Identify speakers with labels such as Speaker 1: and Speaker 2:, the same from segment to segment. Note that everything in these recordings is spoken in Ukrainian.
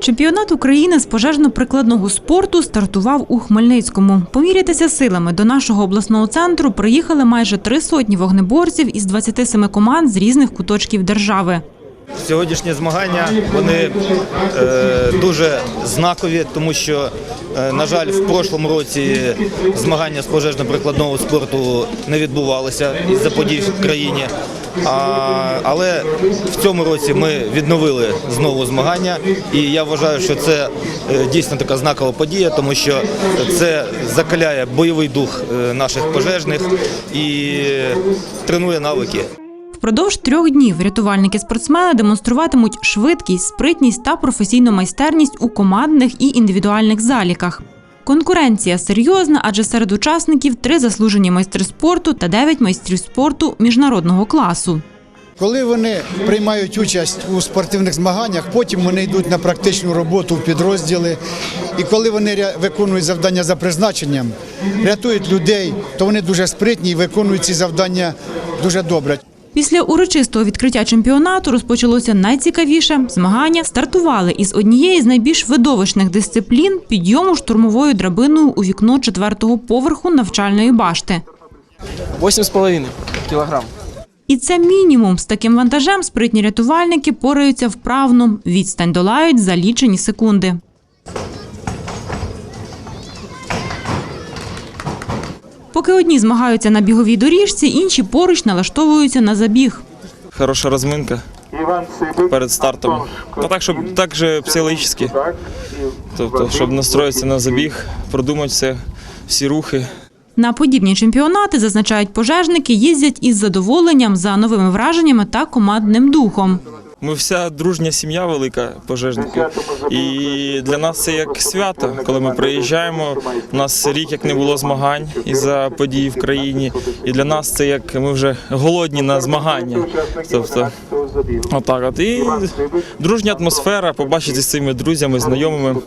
Speaker 1: Чемпіонат України з пожежно-прикладного спорту стартував у Хмельницькому. Помірятися силами до нашого обласного центру приїхали майже три сотні вогнеборців із 27 команд з різних куточків держави.
Speaker 2: Сьогоднішні змагання вони е, дуже знакові, тому що, е, на жаль, в прошлому році змагання з пожежно-прикладного спорту не відбувалися із-за подій в країні. А, але в цьому році ми відновили знову змагання, і я вважаю, що це е, дійсно така знакова подія, тому що це закаляє бойовий дух е, наших пожежних і тренує навики.
Speaker 1: Впродовж трьох днів рятувальники-спортсмени демонструватимуть швидкість, спритність та професійну майстерність у командних і індивідуальних заліках. Конкуренція серйозна, адже серед учасників три заслужені майстри спорту та дев'ять майстрів спорту міжнародного класу.
Speaker 3: Коли вони приймають участь у спортивних змаганнях, потім вони йдуть на практичну роботу в підрозділи. І коли вони виконують завдання за призначенням, рятують людей, то вони дуже спритні і виконують ці завдання дуже добре.
Speaker 1: Після урочистого відкриття чемпіонату розпочалося найцікавіше. Змагання стартували із однієї з найбільш видовищних дисциплін підйому штурмовою драбиною у вікно четвертого поверху навчальної башти.
Speaker 4: 8,5 кілограм.
Speaker 1: І це мінімум. З таким вантажем спритні рятувальники пораються вправно. Відстань долають за лічені секунди. Поки одні змагаються на біговій доріжці, інші поруч налаштовуються на забіг.
Speaker 5: хороша розминка перед стартом. Та так, щоб так же психологічно. Тобто, щоб настроїтися на забіг, продумати все, всі рухи.
Speaker 1: На подібні чемпіонати, зазначають пожежники, їздять із задоволенням за новими враженнями та командним духом.
Speaker 5: Ми вся дружня сім'я велика пожежників. І для нас це як свято, коли ми приїжджаємо. У нас рік як не було змагань із-за подій в країні. І для нас це як ми вже голодні на змагання. Тобто, отак от. І дружня атмосфера, побачити з цими друзями, знайомими,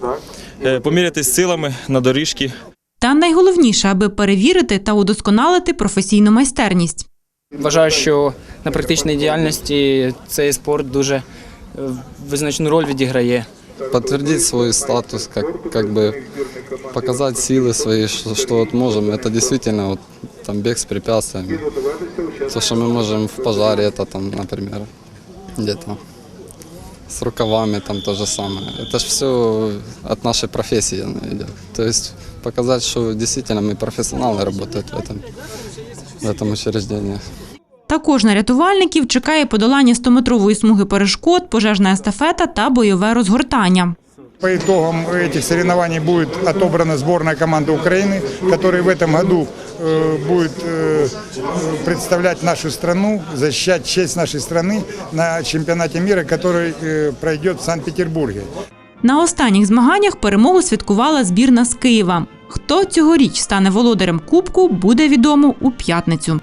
Speaker 5: е, помірятись силами на доріжки.
Speaker 1: Та найголовніше, аби перевірити та удосконалити професійну майстерність.
Speaker 4: Вважаю, що на практичній діяльності цей спорт дуже е, визначну роль відіграє.
Speaker 6: подтвердить свой статус, как, как бы показать силы свои, что, что вот можем. Это действительно вот, там бег с препятствиями. То, что мы можем в пожаре, это там, например, где-то с рукавами там то же самое. Это же все от нашей профессии оно идет. То есть показать, что действительно мы профессионалы работают в этом, в этом учреждении.
Speaker 1: Також на рятувальників чекає подолання 100-метрової смуги перешкод, пожежна естафета та бойове розгортання.
Speaker 7: По итогам этих соревнований будет отобрана сборная команда Украины, которая в этом году э, будет э, представлять нашу страну, защищать честь нашей страны на чемпионате мира, который э, пройдет в Санкт-Петербурге.
Speaker 1: На останніх змаганнях перемогу святкувала збірна з Києва. Хто цьогоріч стане володарем кубку, буде відомо у п'ятницю.